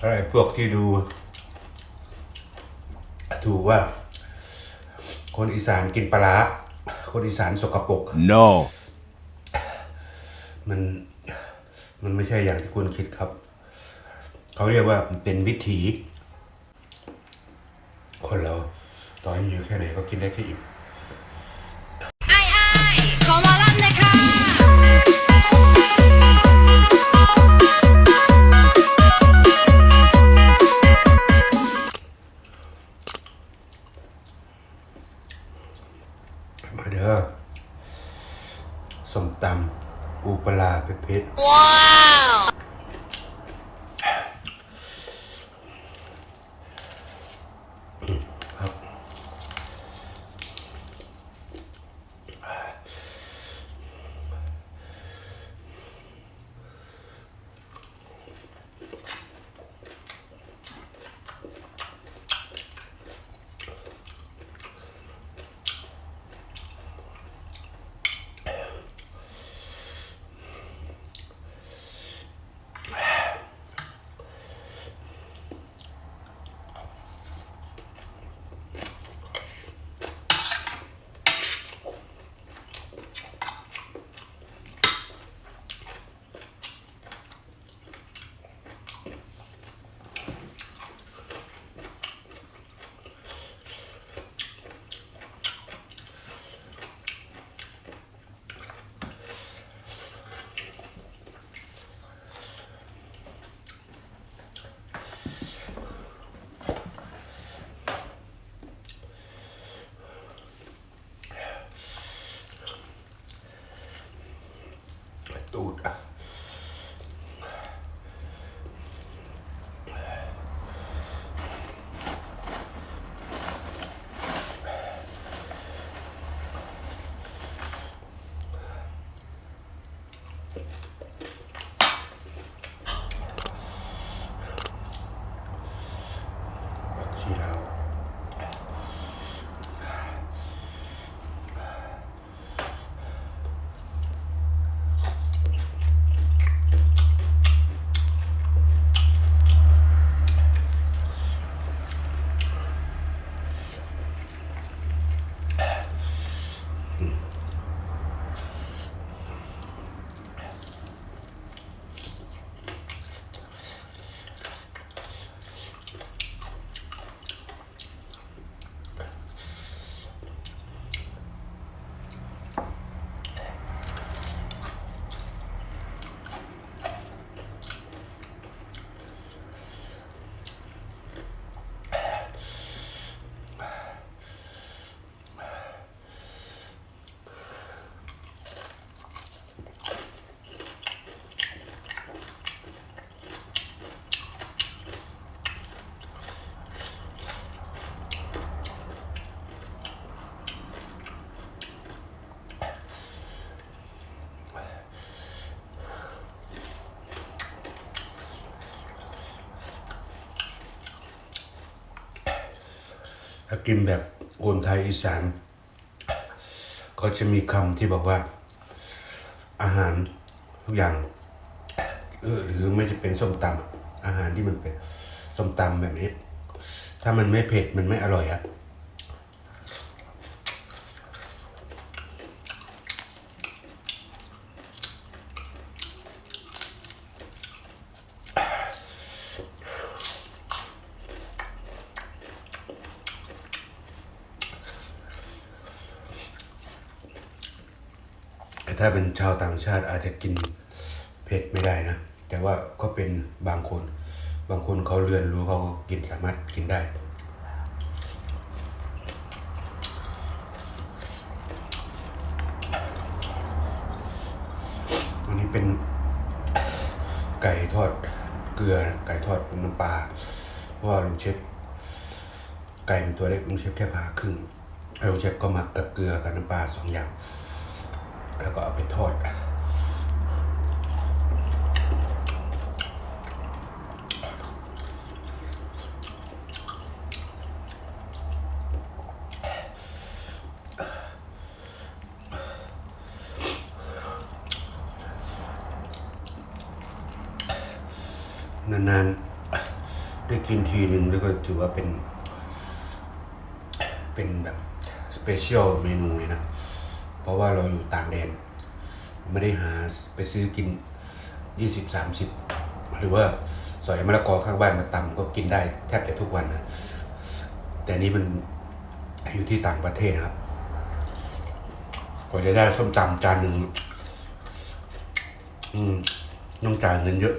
อะไรพวกที่ดู ถูกว่า คนอีสานกินปลาร้าคนอีสานสกปรก No. มันมันไม่ใช่อย่างที่คุณคิดครับ เขาเรียกว่ามันเป็นวิถี คนเราต่อให้อยู่แค่ไหนก็กินได้แค่อิ่ม มาเด้อส้มตำปูปลาเผ็ดว้าว ถ้ากินแบบคนไทยอีสาน ก็จะมีคำที่บอกว่า อาหารทุกอย่างเออหรือไม่จะเป็นส้มตำอาหารที่มันเป็นส้มตำแบบนี้ ถ้ามันไม่เผ็ดมันไม่อร่อยอะแาเป็นชาวต่างชาติอาจจะกินเผ็ดไม่ได้นะ แต่ว่าก็เป็นบางคน บางคนเขาเรียนรู้เขาก็กินสามารถกินได้ อันนี้เป็นไก่ทอดเกลือ ไก่ทอดน้ำปลา เพราะว่าลุงเชฟไก่เป็นตัวเล็กลุงเชฟแค่ผ่าครึ่งลุงเชฟก็หมักกับเกลือกับน้ำปลาสองอย่าง แล้วก็เอาไปทอดนานๆ ได้กินทีหนึ่งแล้วก็ถือว่าเป็น เป็นแบบ สเปเชียลเมนูเลยนะ ราะว่าเราอยู่ต่างแดน ไม่ได้หาไปซื้อกินยี่สิบสามสิบหรือว่าสอยมะละกอข้างบ้านมาตำก็กินได้แทบจะทุกวันนะแต่นี้มันอยู่ที่ต่างประเทศนะครับกว่าจะได้ส้มตำจานหนึ่งอืมต้องจ่ายเงินเยอะ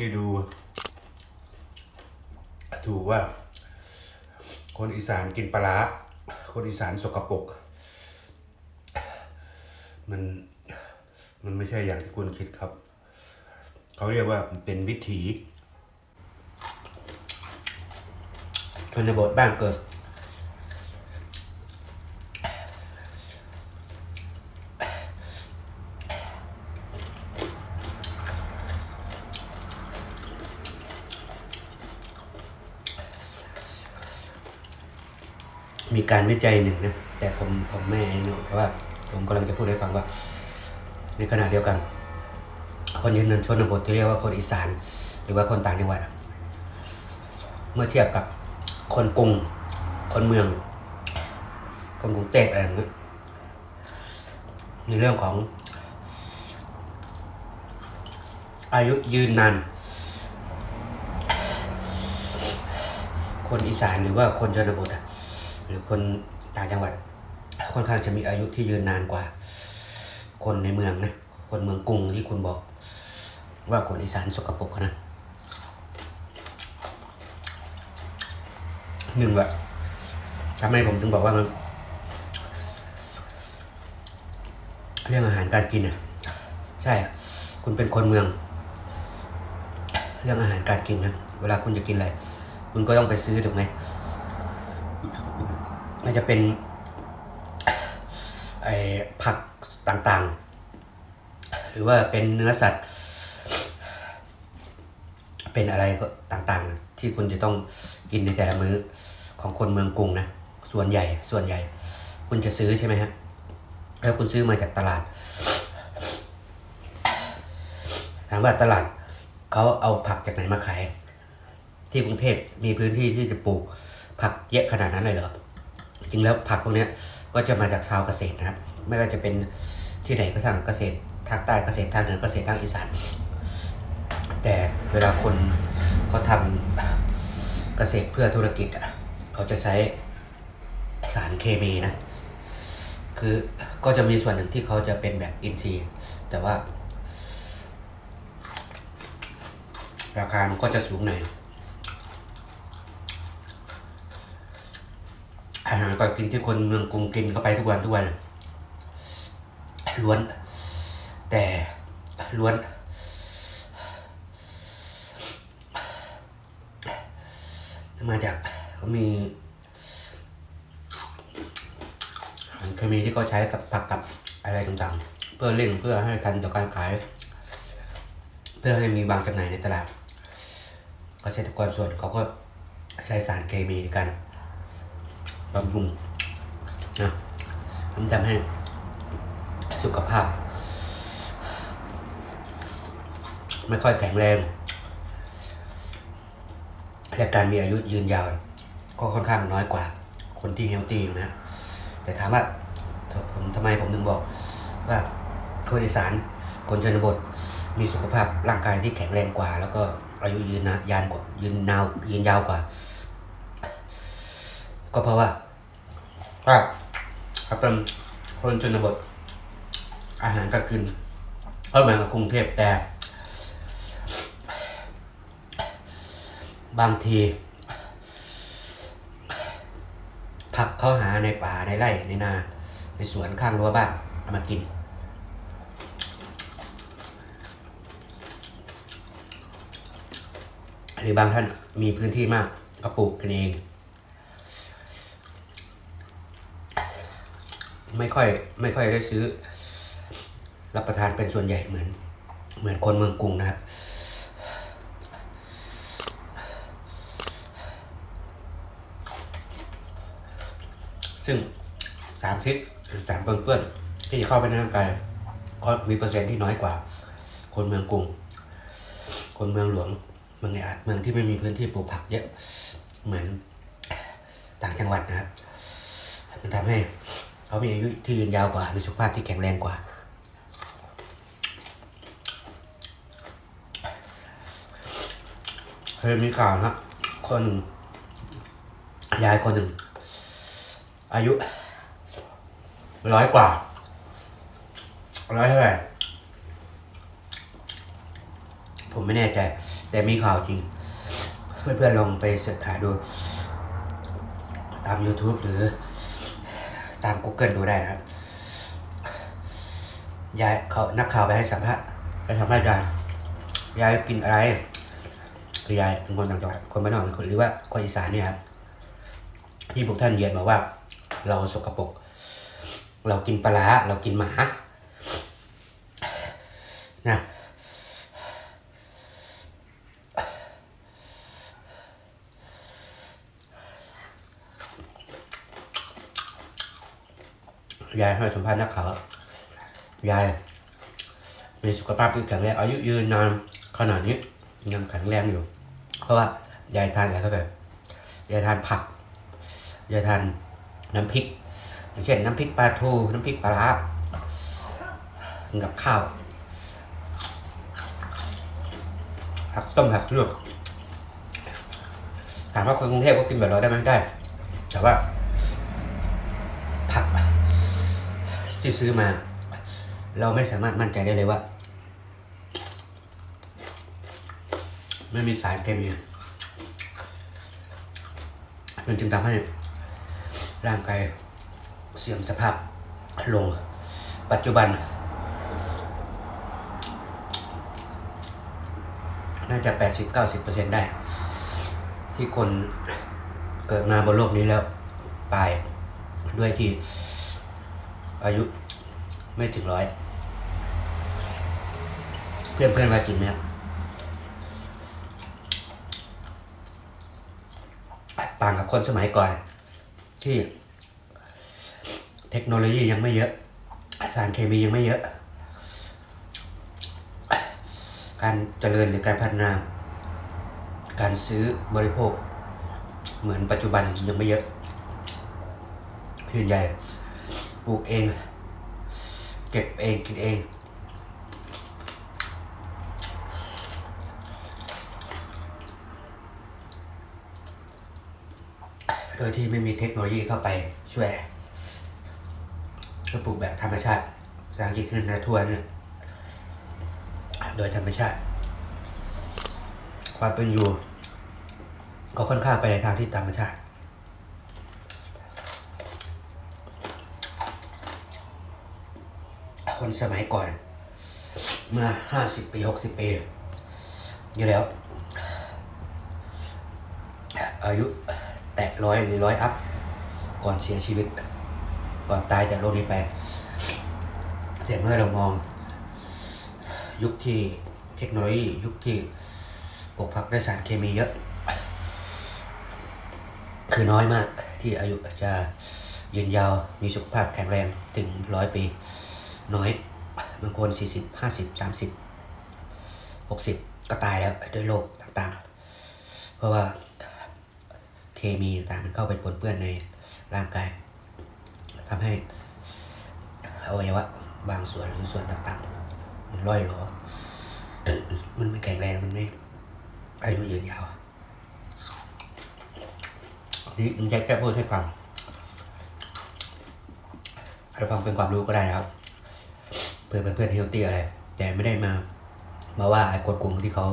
ที่ดู ถูกว่า คนอีสานกินปลาคนอีสานสกปรกมันมันไม่ใช่อย่างที่คุณคิดครับ เขาเรียกว่าเป็นวิถีชนบทบ้านเกิด การวิจัยหนึ่งนะแต่ผมผมไม่รู้แต่ว่า ผมกำลังจะพูดให้ฟังว่า ในขณะเดียวกัน คนยืนนชนบทที่เรียกว่าคนอีสาน หรือว่าคนต่างจังหวัดเมื่อเทียบกับคนกรุงคนเมืองคนกรุงเทพอะไรอย่างเงี้ยในเรื่องของ อายุยืนนานคนอีสานหรือว่าคนชนบทอะ หรือคนต่างจังหวัด ค่อนข้างจะมีอายุที่ยืนนานกว่า คนในเมืองนะ คนเมืองกรุงที่คุณบอก ว่าคนอีสานสกปรกนะหนึ่งละทำไมผมถึงบอกว่ามันเรื่องอาหารการกินอะใช่ คุณเป็นคนเมือง เรื่องอาหารการกินนะ เวลาคุณจะกินอะไร คุณก็ต้องไปซื้อถูกไหม มันจะเป็นไอ้ผักต่างๆ หรือว่าเป็นเนื้อสัตว์ เป็นอะไรก็ต่างๆ ที่คุณจะต้องกินในแต่ละมื้อของคนเมืองกรุงนะ ส่วนใหญ่ส่วนใหญ่ คุณจะซื้อใช่ไหมฮะแล้วคุณซื้อมาจากตลาดถามว่าตลาดเขาเอาผักจากไหนมาขาย ที่กรุงเทพมีพื้นที่ที่จะปลูกผักเยอะขนาดนั้นเลยเหรอ จริงแล้วผักพวกนี้ก็จะมาจากชาวเกษตรนะครับ ไม่ว่าจะเป็นที่ไหนก็ทางเกษตรทางใต้เกษตรทางเหนือเกษตรทางอีสานแต่เวลาคนเขาทำเกษตรเพื่อธุรกิจอะเขาจะใช้สารเคมีนะ คือก็จะมีส่วนหนึ่งที่เขาจะเป็นแบบอินทรีย์ แต่ว่า ราคามันก็จะสูงหน่อย อาหารการกินที่คนเมืองกรุงกินเข้าไปทุกวันทุกวันล้วน แต่ล้วน มาจากเขามีเคมีที่เขาใช้กับผักกับอะไรต่างๆ เพื่อเร่งเพื่อให้ทันต่อการขาย เพื่อให้มีวางจำหน่ายในตลาดเกษตรกรส่วนเขาก็ใช้สารเคมีในการ บำรุงนะมันทำให้สุขภาพ ไม่ค่อยแข็งแรง และการมีอายุยืนยาว ก็ค่อนข้างน้อยกว่า คนที่เฮลตี้นะ แต่ถามว่าผมทำไมผมถึงบอกว่าคนอีสานคนชนบทมีสุขภาพร่างกายที่แข็งแรงกว่า แล้วก็อายุยืนนะยานกว่ายืนนาวยืนยาวกว่า ก็เพราะว่าว่าครับเป็นคนชนบท อาหารการกินก็เหมือนกับกรุงเทพแต่ บางทีผักเขาหาในป่าในไร่ในนา ในสวนข้างรั้วบ้านเอามากิน หรือบางท่านมีพื้นที่มากก็ปลูกกันเอง ไม่ค่อยไม่ค่อยได้ซื้อ รับประทานเป็นส่วนใหญ่เหมือน เหมือนคนเมืองกรุงนะครับ ซึ่งสารพิษหรือสารเปื้อนๆที่จะเข้าไปในร่างกายก็มีเปอร์เซ็นต์ที่น้อยกว่า คนเมืองกรุง คนเมืองหลวงเมืองในอาจเมืองที่ไม่มีพื้นที่ปลูกผักเยอะเหมือนต่างจังหวัดนะครับ มันทำให้ เขามีอายุที่ยืนยาวกว่า มีสุขภาพที่แข็งแรงกว่า เคยมีข่าวนะคนยายคนหนึ่ง อายุร้อยกว่า ร้อยเท่าไหร่ผมไม่แน่ใจ แต่มีข่าวจริง เพื่อนๆลองไปเสิร์ชหาดู ตาม YouTube หรือ ตาม Google ดูได้นะครับยายเขานักข่าวไปให้สัมภาษณ์ไปสัมภาษณ์ยายยายกินอะไรคือยายเป็นคนต่างจังหวัดคนบ้านนอกเป็นคนหรือว่าคนอีสานเนี่ยครับที่พวกท่านเรียนมาว่า เราสกปรกเรากินปลาเรากินหมา ยายให้สัมภาษณ์นักข่าวยายมีสุขภาพที่แข็งแรงอายุยืนนานขนาดนี้ยังแข็งแรงอยู่ เพราะว่ายายทานอะไรก็แบบยายทานผักยายทานน้ำพริก อย่างเช่น น้ำพริกปลาทูน้ำพริกปลาร้ากับข้าวผักต้มผักลวกถามว่าคนกรุงเทพก็กินแบบเราได้ไหมได้ แต่ว่า ที่ซื้อมา เราไม่สามารถมั่นใจได้เลยว่า ไม่มีสารเคมีมันจึงทำให้ร่างกายเสื่อมสภาพลง ปัจจุบัน น่าจะ 80-90%ได้ ที่คนเกิดมาบนโลกนี้แล้วตายด้วยที่อายุ ไม่ถึงร้อย เพื่อนเพื่อนๆมากินไหมครับต่างกับคนสมัยก่อน ที่ เทคโนโลยียังไม่เยอะ สารเคมียังไม่เยอะ การเจริญหรือการพัฒนา การซื้อบริโภค เหมือนปัจจุบันยังไม่เยอะพื้นใหญ่ปลูกเอง เก็บเองกินเอง โดยที่ไม่มีเทคโนโลยีเข้าไปช่วยก็ปลูกแบบธรรมชาติภาษางกฤษคือนาทัวเนี่ยโดยธรรมชาติ ความเป็นอยู่ก็ค่อนข้างไปในทางที่ธรรมชาติ คนสมัยก่อน เมื่อห้าสิบปีหกสิบปี อยู่แล้ว อายุแตะร้อยหรือร้อยอัพ ก่อนเสียชีวิต ก่อนตายจากโลกนี้ไปแต่เมื่อเรามอง ยุคที่เทคโนโลยียุคที่ปกพักด้วยสารเคมีเยอะ คือน้อยมากที่อายุจะยืนยาวมีสุขภาพแข็งแรงถึงร้อยปี น้อยบางคนสี่สิบห้าสิบสามสิบหกสิบก็ตายแล้วด้วยโรคต่างๆ เพราะว่าเคมีต่างๆมันเข้าไปปนเปื้อนในร่างกายทำให้อวัยวะบางส่วนหรือส่วนต่างๆ มันร่อยหรอ มันไม่แข็งแรง มันไม่อายุยืนยาวนี่มันแค่แค่พูดให้ฟังให้ฟังเป็นความรู้ก็ได้นะครับ เพื่อนเพื่อนเฮลตี้อะไร แต่ไม่ได้มามาว่าไอ้คนกรุงที่เขา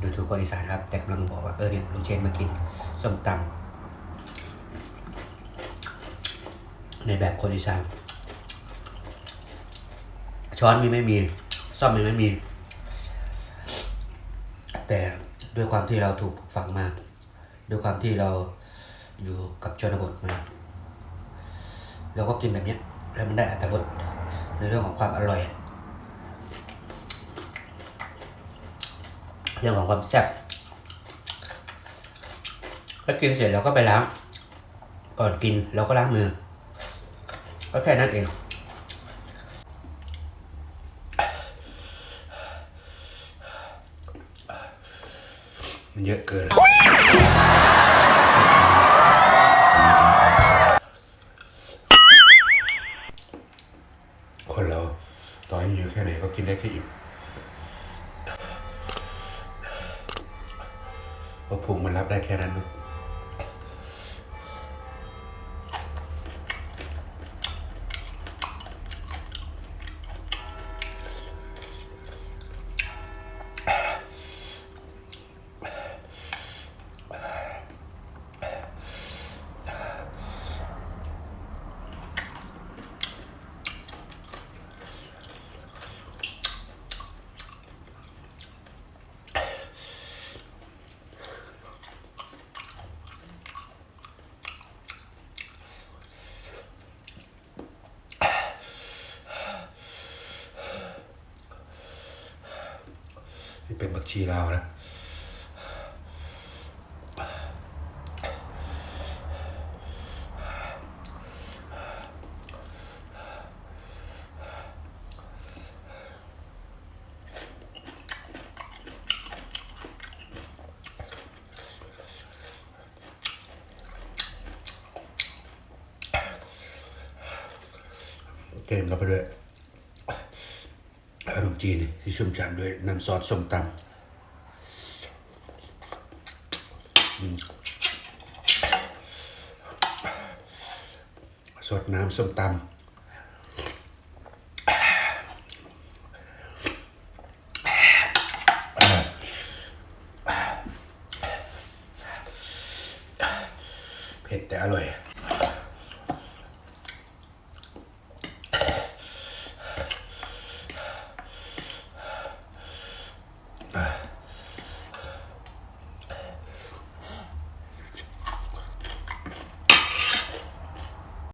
ดูถูกคนอีสานครับ แต่กำลังบอกว่าเออเนี่ยลุงเชนมากินส้มตำในแบบคนอีสานช้อนมีไม่มีซ่อมมีไม่มี แต่ด้วยความที่เราถูกฝังมา ด้วยความที่เราอยู่กับชนบทมาเราก็กินแบบนี้แล้วมันได้อัตรส ในเรื่องของความอร่อย เรื่องของความแซ่บก็กินเสร็จเราก็ไปล้าง ก่อนกินเราก็ล้างมือ ก็แค่นั้นเองมันเยอะเกิน คนเราต่อให้อยู่แค่ไหนก็กินได้แค่อิ่มเพราะพุงมันรับได้แค่นั้นเนอะ นี่ เป็นบักชีลาวนะเกมเราไปด้วยขนม จีนที่ชุ่มฉ่ำด้วยน้ำซอสส้มตำสดน้ำส้มตำ